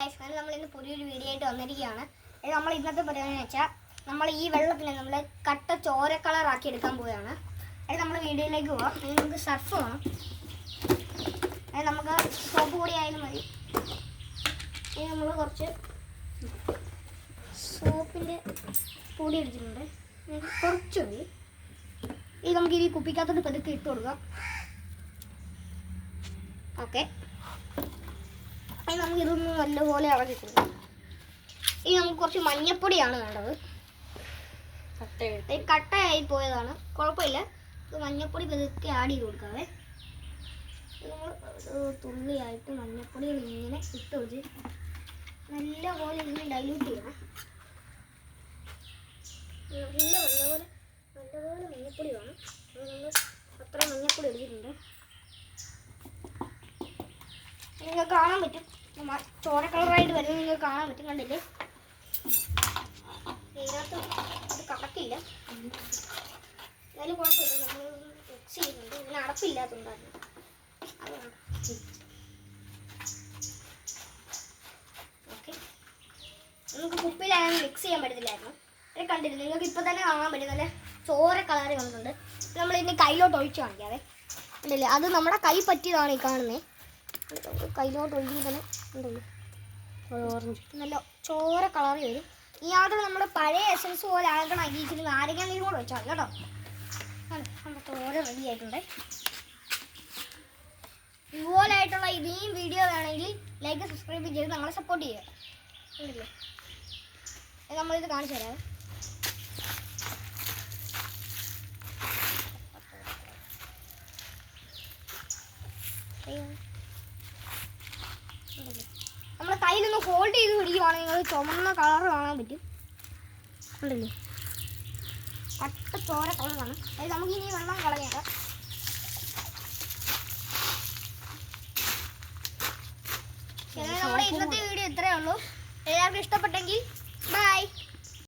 നമ്മൾ ഇന്ന് പുതിയൊരു വീഡിയോ ആയിട്ട് വന്നിരിക്കുകയാണ്. നമ്മൾ ഇന്നത്തെ പരിപാടി വെച്ചാൽ നമ്മൾ ഈ വെള്ളത്തിനെ നമ്മൾ കട്ട ചോര കളർ ആക്കി എടുക്കാൻ പോവുകയാണ്. അത് നമ്മൾ വീഡിയോയിലേക്ക് പോവാം. ഇനി നമുക്ക് സർഫ് വേണം. അത് നമുക്ക് സോപ്പ് പൊടി ആയാലും മതി. ഇനി നമ്മൾ കുറച്ച് സോപ്പിന്റെ പൊടി എടുത്തിട്ടുണ്ട്. കുറച്ച് മതി. ഇത് നമുക്ക് ഈ കുപ്പിക്കകത്തോട്ട് പതുക്കെ ഇട്ട് കൊടുക്കാം. ഓക്കെ ഇനി നമുക്ക് ഇതൊന്ന് നല്ലപോലെ ഇളക്കി കൊടുക്കാം. ഇനി നമുക്ക് കുറച്ച് മഞ്ഞപ്പൊടിയാണ് വേണ്ടത്. കട്ടയായി പോയതാണ്. കുഴപ്പമില്ല. ഇത് മഞ്ഞപ്പൊടി പതുക്കെ ആഡ് ചെയ്ത് കൊടുക്കാവേ. നമ്മൾ തുള്ളിയായിട്ട് മഞ്ഞപ്പൊടി ഇങ്ങനെ ഇട്ട് വെച്ച് നല്ലപോലെ ഇങ്ങനെ ഡൈല്യൂട്ട് ചെയ്യണം. നല്ല നല്ലപോലെ നല്ലപോലെ മഞ്ഞപ്പൊടി വേണം. അത് നമ്മൾ അത്ര മഞ്ഞപ്പൊടി എടുത്തിട്ടുണ്ട്. നിങ്ങൾക്ക് കാണാൻ പറ്റും. ചോര കളറായിട്ട് വരുന്നത് നിങ്ങൾക്ക് കാണാൻ പറ്റും കണ്ടില്ലേ? ഇതിനകത്ത് ഇത് കടക്കില്ല. എന്നാലും കുഴപ്പമില്ല നമ്മൾ മിക്സ് ചെയ്യുന്നുണ്ട്. ഇതിന് ഓക്കെ. നമുക്ക് കുപ്പിയിലാണെങ്കിൽ മിക്സ് ചെയ്യാൻ പറ്റത്തില്ലായിരുന്നു. അത് കണ്ടിരുന്നു നിങ്ങൾക്ക് ഇപ്പം തന്നെ കാണാൻ പറ്റും. നല്ല ചോര കളർ വന്നിട്ടുണ്ട്. നമ്മൾ ഇതിന് കയ്യിലോട്ട് ഒഴിച്ച് കാണിക്കാവേ. അല്ലേ അത് നമ്മുടെ കൈ പറ്റിയതാണ് ഈ കാണുന്നത് കയ്യിലോട്ട് ഒഴിക്കുമ്പോൾ തന്നെ ഉണ്ടല്ലോ ഓറഞ്ച് നല്ല ചോര കളറി വരും. ഈ ആദ്യം നമ്മുടെ പഴയ എസൻസ് പോലെ ആകണം അരിയിച്ചിട്ട് നാരങ്ങ നീരും കൂടെ വെച്ചാൽ കേട്ടോ? നമ്മുടെ ചോര റെഡി ആയിട്ടുണ്ട്. ഇതുപോലായിട്ടുള്ള ഇനിയും വീഡിയോ വേണമെങ്കിൽ ലൈക്ക് സബ്സ്ക്രൈബ് ചെയ്ത് നമ്മളെ സപ്പോർട്ട് ചെയ്യുക. നമ്മളിത് കാണിച്ചു തരാം നമ്മൾ കയ്യിലൊന്ന് ഹോൾഡ് ചെയ്ത് പിടിക്കുവാണെങ്കിൽ നിങ്ങൾ ചുമന്ന കളർ കാണാൻ പറ്റും. ഉണ്ടല്ലേ കട്ട ചോര കളറാണ് അതായത് നമുക്കിനി വെള്ളം കളയാം. നമ്മുടെ ഇന്നത്തെ വീഡിയോ ഇത്രയേ ഉള്ളൂ. എല്ലാവർക്കും ഇഷ്ടപ്പെട്ടെങ്കിൽ ബൈ